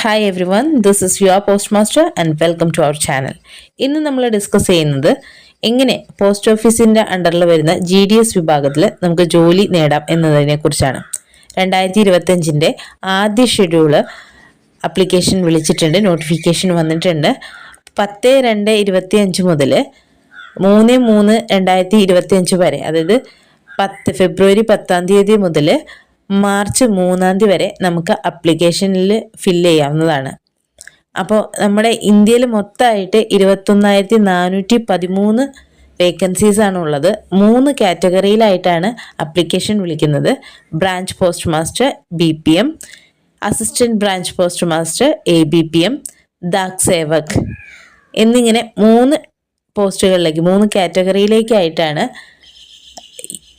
Hi everyone this is your post master and welcome to our channel ഇന്ന് നമ്മൾ discuss ചെയ്യുന്നത് എങ്ങനെ post ഓഫീസിന്റെ അണ്ടറിൽ വരുന്ന ജി ഡി എസ് വിഭാഗത്തിൽ നമുക്ക് ജോലി നേടാം എന്നതിനെ കുറിച്ചാണ്. രണ്ടായിരത്തി ഇരുപത്തഞ്ചിന്റെ ആദ്യ ഷെഡ്യൂൾ അപ്ലിക്കേഷൻ വിളിച്ചിട്ടുണ്ട് നോട്ടിഫിക്കേഷൻ വന്നിട്ടുണ്ട്. പത്ത് രണ്ട് ഇരുപത്തി അഞ്ച് മുതൽ മൂന്ന് മൂന്ന് രണ്ടായിരത്തി ഇരുപത്തി അഞ്ച് വരെ അതായത് പത്ത് ഫെബ്രുവരി പത്താം തീയതി മുതൽ മാർച്ച് മൂന്നാം തീയതി വരെ നമുക്ക് അപ്ലിക്കേഷനിൽ ഫില്ല് ചെയ്യാവുന്നതാണ്. അപ്പോൾ നമ്മുടെ ഇന്ത്യയിൽ മൊത്തമായിട്ട് ഇരുപത്തൊന്നായിരത്തി നാനൂറ്റി പതിമൂന്ന് വേക്കൻസീസ് ആണ് ഉള്ളത്. മൂന്ന് കാറ്റഗറിയിലായിട്ടാണ് അപ്ലിക്കേഷൻ വിളിക്കുന്നത്. Branch post master B P M assistant branch post master A B P M Dak Sevak എന്നിങ്ങനെ മൂന്ന് പോസ്റ്റുകളിലേക്ക് മൂന്ന് കാറ്റഗറിയിലേക്കായിട്ടാണ്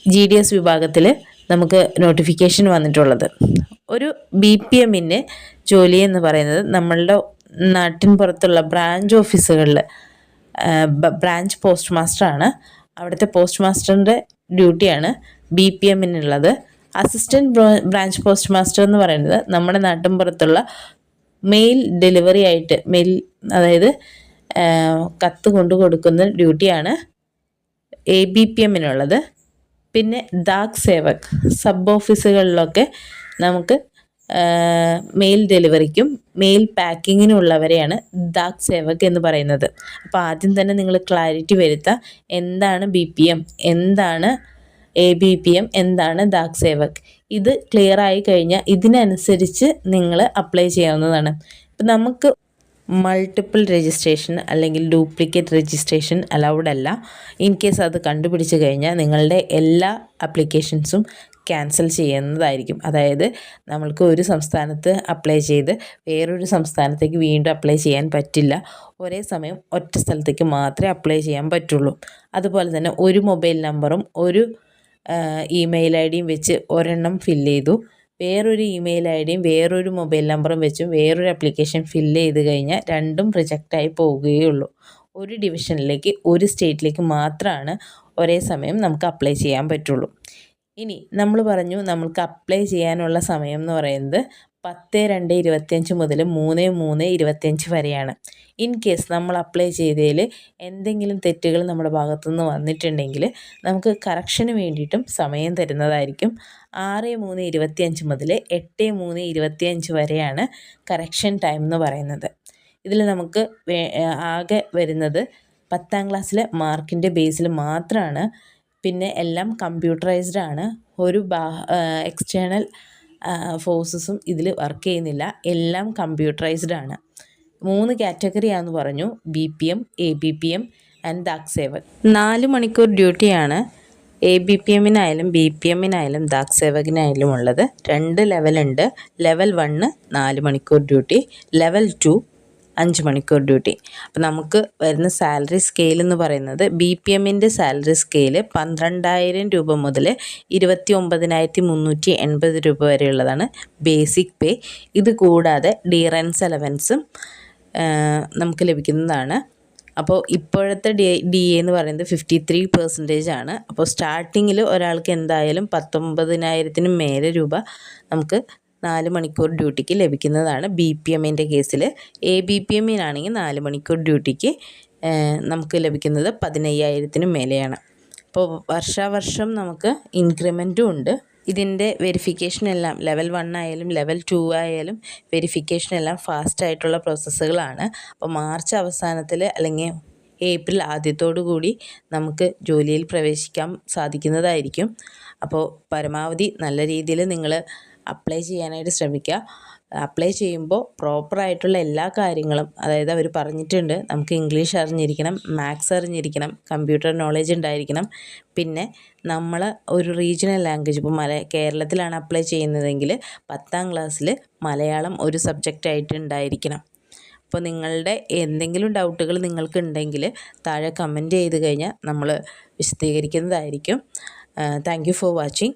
ജി ഡി എസ് വിഭാഗത്തിൽ നമുക്ക് നോട്ടിഫിക്കേഷൻ വന്നിട്ടുള്ളത്. ഒരു ബി പി എമ്മിന്റെ ജോലി എന്ന് പറയുന്നത് നമ്മളുടെ നാട്ടിൻ പുറത്തുള്ള ബ്രാഞ്ച് ഓഫീസുകളിൽ ബ്രാഞ്ച് പോസ്റ്റ് മാസ്റ്ററാണ് അവിടുത്തെ പോസ്റ്റ് മാസ്റ്ററിന്റെ ഡ്യൂട്ടിയാണ് ബി പി എമ്മിനുള്ളത് അസിസ്റ്റന്റ് ബ്രാഞ്ച് പോസ്റ്റ് മാസ്റ്റർ എന്ന് പറയുന്നത് നമ്മുടെ നാട്ടിൻ പുറത്തുള്ള മെയിൽ ഡെലിവറി ആയിട്ട് മെയിൽ അതായത് കത്ത് കൊണ്ടു കൊടുക്കുന്ന ഡ്യൂട്ടിയാണ് എ ബി പി എമ്മിനുള്ളത് പിന്നെ ദാഗ് സേവക് സബ് ഓഫീസുകളിലൊക്കെ നമുക്ക് മെയിൽ ഡെലിവറിക്കും മെയിൽ പാക്കിങ്ങിനും ഉള്ളവരെയാണ് ദാക് സേവക് എന്ന് പറയുന്നത്. അപ്പോൾ ആദ്യം തന്നെ നിങ്ങൾ ക്ലാരിറ്റി വരുത്തുക എന്താണ് ബി പി എം എന്താണ് എ ബി പി എം എന്താണ് ദാക് സേവക് ഇത് ക്ലിയർ ആയി കഴിഞ്ഞാൽ ഇതിനനുസരിച്ച് നിങ്ങൾ അപ്ലൈ ചെയ്യാവുന്നതാണ്. ഇപ്പം നമുക്ക് മൾട്ടിപ്പിൾ രജിസ്ട്രേഷൻ അല്ലെങ്കിൽ ഡ്യൂപ്ലിക്കേറ്റ് രജിസ്ട്രേഷൻ അലൗഡ് അല്ല. ഇൻ കേസ് അത് കണ്ടുപിടിച്ച് കഴിഞ്ഞാൽ നിങ്ങളുടെ എല്ലാ അപ്ലിക്കേഷൻസും ക്യാൻസൽ ചെയ്യുന്നതായിരിക്കും. അതായത് നമ്മൾക്ക് ഒരു സംസ്ഥാനത്ത് അപ്ലൈ ചെയ്ത് വേറൊരു സംസ്ഥാനത്തേക്ക് വീണ്ടും അപ്ലൈ ചെയ്യാൻ പറ്റില്ല. ഒരേ സമയം ഒറ്റ സ്ഥലത്തേക്ക് മാത്രമേ അപ്ലൈ ചെയ്യാൻ പറ്റുള്ളൂ. അതുപോലെ തന്നെ ഒരു മൊബൈൽ നമ്പറും ഒരു ഇമെയിൽ ഐ ഡിയും വെച്ച് ഒരെണ്ണം ഫില്ല് ചെയ്തു. വേറൊരു ഇമെയിൽ ഐ ഡിയും വേറൊരു മൊബൈൽ നമ്പറും വെച്ചും വേറൊരു ആപ്ലിക്കേഷൻ ഫില്ല് ചെയ്ത് കഴിഞ്ഞാൽ രണ്ടും റിജക്റ്റായി പോവുകയുള്ളൂ. ഒരു ഡിവിഷനിലേക്ക് ഒരു സ്റ്റേറ്റിലേക്ക് മാത്രമാണ് ഒരേ സമയം നമുക്ക് അപ്ലൈ ചെയ്യാൻ പറ്റുള്ളൂ. ഇനി നമ്മൾ പറഞ്ഞു നമുക്ക് അപ്ലൈ ചെയ്യാനുള്ള സമയം എന്ന് പറയുന്നത് പത്ത് രണ്ട് ഇരുപത്തിയഞ്ച് മുതൽ മൂന്ന് മൂന്ന് ഇരുപത്തിയഞ്ച് വരെയാണ്. ഇൻ കേസ് നമ്മൾ അപ്ലൈ ചെയ്തതിൽ എന്തെങ്കിലും തെറ്റുകൾ നമ്മുടെ ഭാഗത്തുനിന്ന് വന്നിട്ടുണ്ടെങ്കിൽ നമുക്ക് കറക്ഷന് വേണ്ടിയിട്ടും സമയം തരുന്നതായിരിക്കും. ആറ് മൂന്ന് ഇരുപത്തിയഞ്ച് മുതൽ എട്ട് മൂന്ന് ഇരുപത്തിയഞ്ച് വരെയാണ് കറക്ഷൻ ടൈം എന്ന് പറയുന്നത്. ഇതിൽ നമുക്ക് ആകെ വരുന്നത് പത്താം ക്ലാസ്സിലെ മാർക്കിന്റെ ബേസിൽ മാത്രമാണ് പിന്നെ എല്ലാം കമ്പ്യൂട്ടറൈസ്ഡ് ആണ്. ഒരു എക്സ്റ്റേണൽ ഫോഴ്സസും ഇതിൽ വർക്ക് ചെയ്യുന്നില്ല. എല്ലാം കമ്പ്യൂട്ടറൈസ്ഡ് ആണ്. മൂന്ന് കാറ്റഗറിയാണെന്ന് പറഞ്ഞു. B P M A B P M and Dak Sevak നാല് മണിക്കൂർ ഡ്യൂട്ടിയാണ് എ ബി പി എമ്മിനായാലും ബി പി എമ്മിനായാലും ദാക് സേവകിനായാലും ഉള്ളത്. രണ്ട് ലെവലുണ്ട് ലെവൽ വണ്ണ് നാല് മണിക്കൂർ ഡ്യൂട്ടി ലെവൽ ടു അഞ്ച് മണിക്കൂർ ഡ്യൂട്ടി. അപ്പോൾ നമുക്ക് വരുന്ന സാലറി സ്കെയിൽ എന്ന് പറയുന്നത് ബി പി എമ്മിന്റെ സാലറി സ്കെയിൽ പന്ത്രണ്ടായിരം രൂപ മുതൽ ഇരുപത്തി ഒമ്പതിനായിരത്തി മുന്നൂറ്റി എൺപത് രൂപ വരെയുള്ളതാണ് ബേസിക് പേ. ഇത് കൂടാതെ ഡിയറൻസ് അലവൻസും നമുക്ക് ലഭിക്കുന്നതാണ്. അപ്പോൾ ഇപ്പോഴത്തെ ഡി ഡി എ എന്ന് പറയുന്നത് ഫിഫ്റ്റി ത്രീ പെർസെന്റേജ് ആണ്. അപ്പോൾ സ്റ്റാർട്ടിങ്ങിൽ ഒരാൾക്ക് എന്തായാലും പത്തൊമ്പതിനായിരത്തിന് മേലെ രൂപ നമുക്ക് നാല് മണിക്കൂർ ഡ്യൂട്ടിക്ക് ലഭിക്കുന്നതാണ് ബി പി എമ്മിന്റെ കേസിൽ. എ ബി പി എമ്മിനാണെങ്കിൽ നാല് മണിക്കൂർ ഡ്യൂട്ടിക്ക് നമുക്ക് ലഭിക്കുന്നത് പതിനയ്യായിരത്തിന് മേലെയാണ്. അപ്പോൾ വർഷാവർഷം നമുക്ക് ഇൻക്രിമെന്റും ഉണ്ട്. ഇതിന്റെ വെരിഫിക്കേഷൻ എല്ലാം ലെവൽ വൺ ആയാലും ലെവൽ ടു ആയാലും വെരിഫിക്കേഷൻ എല്ലാം ഫാസ്റ്റ് ആയിട്ടുള്ള പ്രോസസ്സുകളാണ്. അപ്പോൾ മാർച്ച് അവസാനത്തിൽ അല്ലെങ്കിൽ ഏപ്രിൽ ആദ്യത്തോടു കൂടി നമുക്ക് ജോലിയിൽ പ്രവേശിക്കാൻ സാധിക്കുന്നതായിരിക്കും. അപ്പോൾ പരമാവധി നല്ല രീതിയിൽ നിങ്ങൾ അപ്ലൈ ചെയ്യാനായിട്ട് ശ്രമിക്കുക. അപ്ലൈ ചെയ്യുമ്പോൾ പ്രോപ്പറായിട്ടുള്ള എല്ലാ കാര്യങ്ങളും അതായത് അവർ പറഞ്ഞിട്ടുണ്ട് നമുക്ക് ഇംഗ്ലീഷ് അറിഞ്ഞിരിക്കണം മാത്സ് അറിഞ്ഞിരിക്കണം കമ്പ്യൂട്ടർ നോളേജ് ഉണ്ടായിരിക്കണം. പിന്നെ നമ്മൾ ഒരു റീജിയണൽ ലാംഗ്വേജ് ഇപ്പോൾ മല കേരളത്തിലാണ് അപ്ലൈ ചെയ്യുന്നതെങ്കിൽ പത്താം ക്ലാസ്സിൽ മലയാളം ഒരു സബ്ജക്റ്റായിട്ട് ഉണ്ടായിരിക്കണം. അപ്പോൾ നിങ്ങളുടെ എന്തെങ്കിലും ഡൗട്ടുകൾ നിങ്ങൾക്ക് ഉണ്ടെങ്കിൽ താഴെ കമന്റ് ചെയ്ത് കഴിഞ്ഞാൽ നമ്മൾ വിശദീകരിക്കുന്നതായിരിക്കും. Thank for watching